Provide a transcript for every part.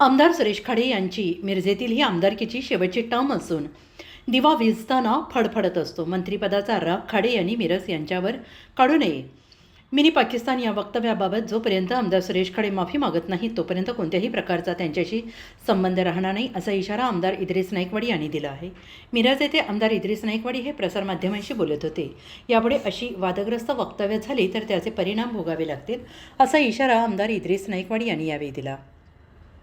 आमदार सुरेश खाडे यांची मिरजेतील ही आमदारकीची शेवटची टर्म असून दिवा विजताना फडफडत असतो. मंत्रिपदाचा राग खाडे यांनी मिरज यांच्यावर काढू नये. मिनी पाकिस्तान या वक्तव्याबाबत जोपर्यंत आमदार सुरेश खाडे माफी मागत नाहीत तोपर्यंत कोणत्याही प्रकारचा त्यांच्याशी संबंध राहणार नाही असा इशारा आमदार इद्रिस नाईकवाडी यांनी दिला आहे. मिरज येथे आमदार इद्रिस नाईकवाडी हे प्रसारमाध्यमांशी बोलत होते. यापुढे अशी वादग्रस्त वक्तव्य झाली तर त्याचे परिणाम भोगावे लागतील असा इशारा आमदार इद्रिस नाईकवाडी यांनी यावेळी दिला.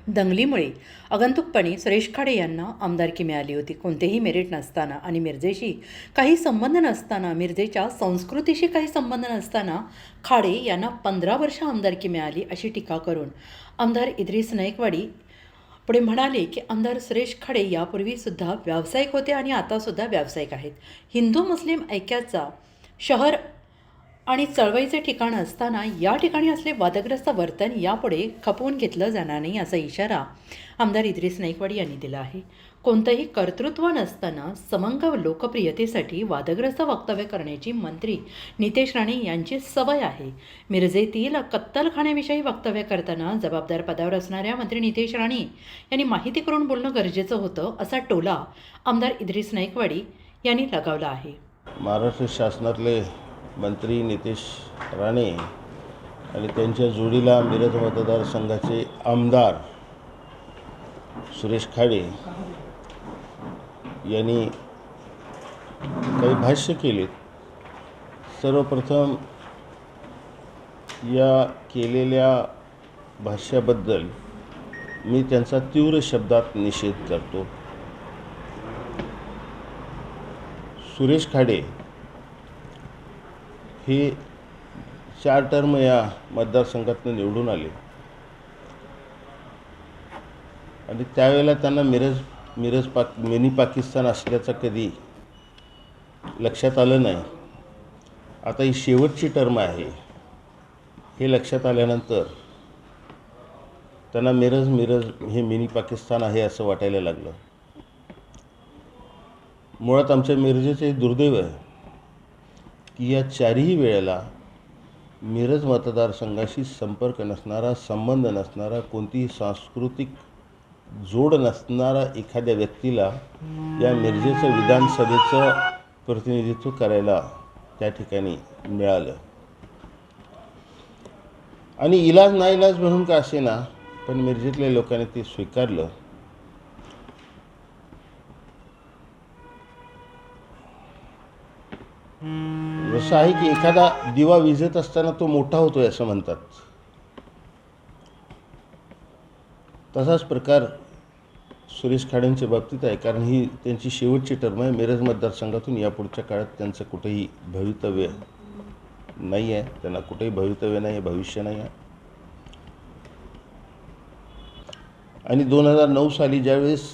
दंगलीमुळे आगंतुकपणे सुरेश खाडे यांना आमदारकी मिळाली होती. कोणतेही मेरिट नसताना आणि मिरजेशी काही संबंध नसताना मिरजेच्या संस्कृतीशी काही संबंध नसताना खाडे यांना पंधरा वर्ष आमदारकी मिळाली अशी टीका करून आमदार इद्रिस नाईकवाडी पुढे म्हणाले की आमदार सुरेश खाडे यापूर्वीसुद्धा व्यावसायिक होते आणि आतासुद्धा व्यावसायिक आहेत. हिंदू मुस्लिम ऐक्याचा शहर आणि चळवळीचे ठिकाण असताना या ठिकाणी असले वादग्रस्त वर्तन यापुढे खपवून घेतलं जाणार नाही असा इशारा आमदार इद्रिस नाईकवाडी यांनी दिला आहे. कोणतंही कर्तृत्व नसताना समंग लोकप्रियतेसाठी वादग्रस्त वक्तव्य करण्याची मंत्री नितेश राणे यांची सवय आहे. मिरजेतील कत्तलखान्याविषयी वक्तव्य करताना जबाबदार पदावर असणाऱ्या मंत्री नितेश राणे यांनी माहिती करून बोलणं गरजेचं होतं असा टोला आमदार इद्रिस नाईकवाडी यांनी लगावला आहे. महाराष्ट्र शासनातले मंत्री नितेश राणे आणि त्यांच्या जोडीला मिरज मतदारसंघाचे आमदार सुरेश खाडे यांनी काही भाष्य केलेत. सर्वप्रथम या केलेल्या भाष्याबद्दल मी त्यांचा तीव्र शब्दात निषेध करतो. सुरेश खाडे हे चार टर्म या मतदारसंघातून निवडून आले. आणि त्यावेळेला त्यांना मिरज मिरज पाक मिनी पाकिस्तान असल्याचं कधी लक्षात आलं नाही. आता ही शेवटची टर्म आहे. हे लक्षात आल्यानंतर त्यांना मिरज मिरज हे मिनी पाकिस्तान आहे असं वाटायला लागलं. मुळात आमच्या मिरजेचे दुर्दैव आहे. की या चारही वेळेला मिरज मतदारसंघाशी संपर्क नसणारा संबंध नसणारा कोणतीही सांस्कृतिक जोड नसणारा एखाद्या व्यक्तीला या मिरजेचं विधानसभेचं प्रतिनिधित्व करायला त्या ठिकाणी मिळालं. आणि इलाज नाईलाज म्हणून का असे ना पण मिरजेतल्या लोकांनी ते स्वीकारलं. जसं आहे की एखादा दिवा विझत असताना तो मोठा होतोय असं म्हणतात. तसाच प्रकार सुरेश खाडेंच्या बाबतीत आहे कारण ही त्यांची शेवटची टर्म आहे. मिरज मतदारसंघातून यापुढच्या काळात त्यांचं कुठेही भवितव्य नाही आहे. त्यांना कुठेही भवितव्य नाही आहे भविष्य नाही आहे. आणि दोन हजार नऊ साली ज्यावेळेस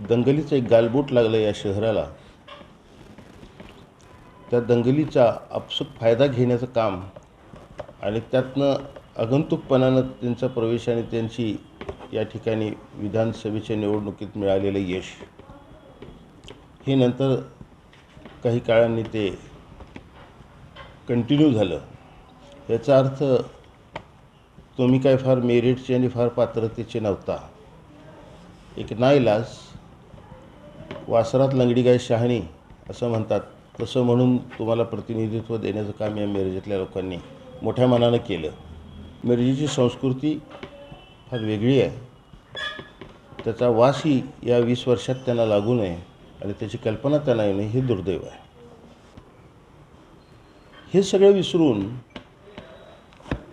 दंगलीचं एक गालबोट लागलं या शहराला त्या दंगलीचा आपसूक फायदा घेण्याचं काम आणि त्यातनं आगंतुकपणानं त्यांचा प्रवेश आणि त्यांची या ठिकाणी विधानसभेच्या निवडणुकीत मिळालेलं यश हे नंतर काही काळांनी ते कंटिन्यू झालं. याचा अर्थ तुम्ही काय फार मेरिटचे आणि फार पात्रतेचे नव्हता. एक नाईलाज वासरात लंगडी गाय शहाणी असं म्हणतात. तसं म्हणून तुम्हाला प्रतिनिधित्व देण्याचं काम या मिरजेतल्या लोकांनी मोठ्या मनानं केलं. मिरजेची संस्कृती फार वेगळी आहे. त्याचा वासही या वीस वर्षात त्यांना लागू नये आणि त्याची कल्पना त्यांना येणे हे दुर्दैव आहे. हे सगळं विसरून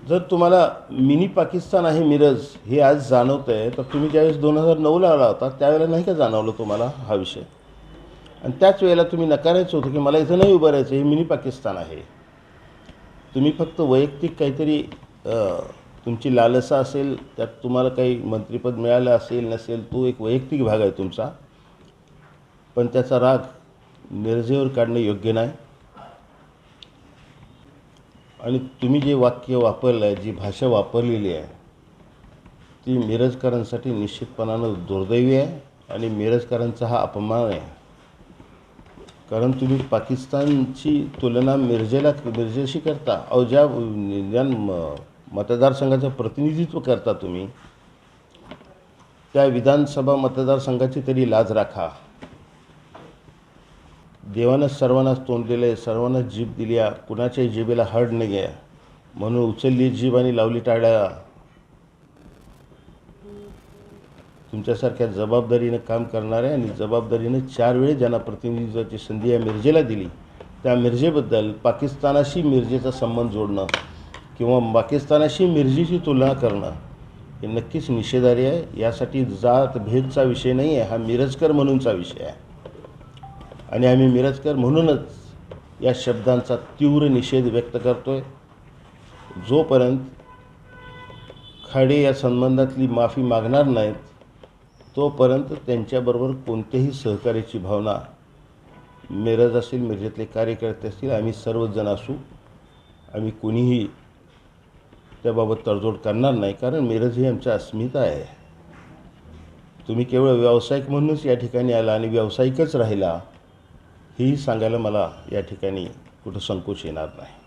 जर तुम्हाला मिनी पाकिस्तान आहे मिरज हे आज जाणवतं आहे तर तुम्ही ज्यावेळेस दोन हजार नऊला आला होता त्यावेळेला नाही का जाणवलं तुम्हाला हा विषय? आणि त्याच वेळेला तुम्ही नकारायचं होतं की मला इथं नाही उभं राहायचं हे मिनी पाकिस्तान आहे. तुम्ही फक्त वैयक्तिक काहीतरी तुमची लालसा असेल त्यात तुम्हाला काही मंत्रिपद मिळालं असेल नसेल तो एक वैयक्तिक भाग आहे तुमचा. पण त्याचा राग मिरजेवर काढणं योग्य नाही. आणि तुम्ही जे वाक्य वापरलं आहे जी भाषा वापरलेली आहे ती मिरजकरांसाठी निश्चितपणानं दुर्दैवी आहे आणि मिरजकरांचा हा अपमान आहे. कारण तुम्ही पाकिस्तानची तुलना मिरजेला मिरजेशी करता. अहो ज्या ज्या म- मतदारसंघाचं प्रतिनिधित्व करता तुम्ही. त्या विधानसभा मतदारसंघाची तरी लाज राखा. देवानं सर्वांनाच तोंड दिलं आहे सर्वांनाच जीभ दिली आहे. कुणाच्याही जिभेला हड नाही आहे. म्हणून उचलली जीभ आणि लावली टाळ्या. तुमच्यासारख्या जबाबदारीनं काम करणाऱ्या आणि जबाबदारीनं चार वेळेस ज्यांना प्रतिनिधित्वाची संधी या मिरजेला दिली त्या मिरजेबद्दल पाकिस्तानाशी मिरजेचा संबंध जोडणं किंवा पाकिस्तानाशी मिरजेची तुलना करणं हे नक्कीच निषेधार्य आहे. यासाठी जात भेदचा विषय नाही आहे हा मिरजकर म्हणूनचा विषय आहे. आणि आम्ही मिरजकर म्हणूनच या शब्दांचा तीव्र निषेध व्यक्त करतो आहे जोपर्यंत खाडे या संबंधातली माफी मागणार नाहीत तोपर्यंत त्यांच्याबरोबर कोणत्याही सहकार्याची भावना मिरज असेल मिरजेतले कार्यकर्ते असतील आम्ही सर्वजण असू. आम्ही कोणीही त्याबाबत तडजोड करणार नाही कारण मिरज ही आमची अस्मिता आहे. तुम्ही केवळ व्यावसायिक म्हणूनच या ठिकाणी आला आणि व्यावसायिकच राहिला हेही सांगायला मला या ठिकाणी कुठं संकोच येणार नाही.